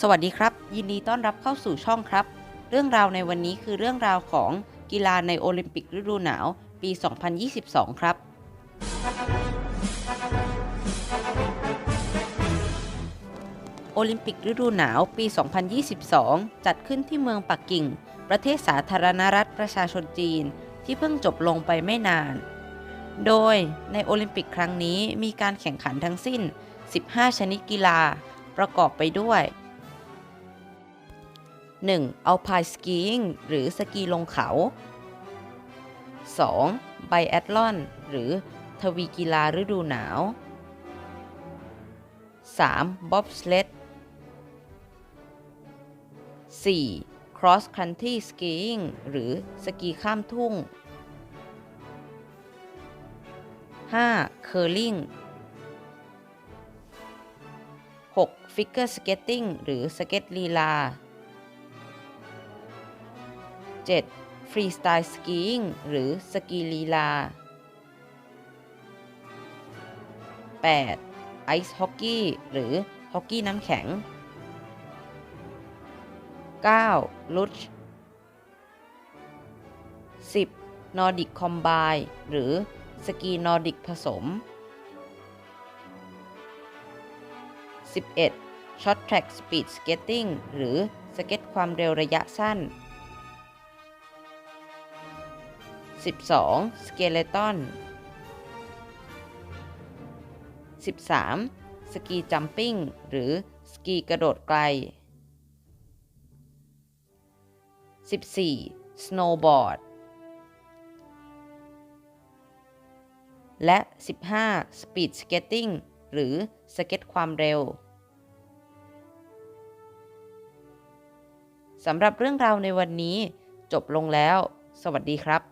สวัสดีครับ ยินดีต้อนรับเข้าสู่ช่องครับ เรื่องราวในวันนี้คือเรื่องราวของกีฬาในโอลิมปิกฤดูหนาวปี 2022 ครับ โอลิมปิกฤดูหนาวปี 2022 จัดขึ้นที่เมืองปักกิ่ง ประเทศสาธารณรัฐประชาชนจีน ที่เพิ่งจบลงไปไม่นาน โดยในโอลิมปิกครั้งนี้มีการแข่งขันทั้งสิ้น 15 ชนิดกีฬาประกอบไปด้วย 1. Alpine Skiing หรือสกีลงเขา 2. Biathlon หรือทวีกีฬาฤดูหนาว 3. Bobsled 4. Cross Country Skiing หรือสกีข้ามทุ่ง 5. Curling 6. Figure Skating หรือสเก็ตลีลา 7. ฟรีสไตล์สกีอิงหรือสกีลีลา 8. ไอซ์ฮอกกี้หรือฮอกกี้น้ำแข็ง 9. ลุช 10. นอร์ดิกคอมบายหรือสกีนอร์ดิกผสม 11. ช็อตแทร็กสปีดสเก็ตติ้งหรือสเก็ตความเร็วระยะสั้น 12. Skeleton 13. สกีจัมปิ้งหรือสกีกระโดดไกล 14. Snowboard และ 15. Speed Skating หรือสเก็ตความเร็วสำหรับเรื่องราวในวันนี้จบลงแล้ว สวัสดีครับ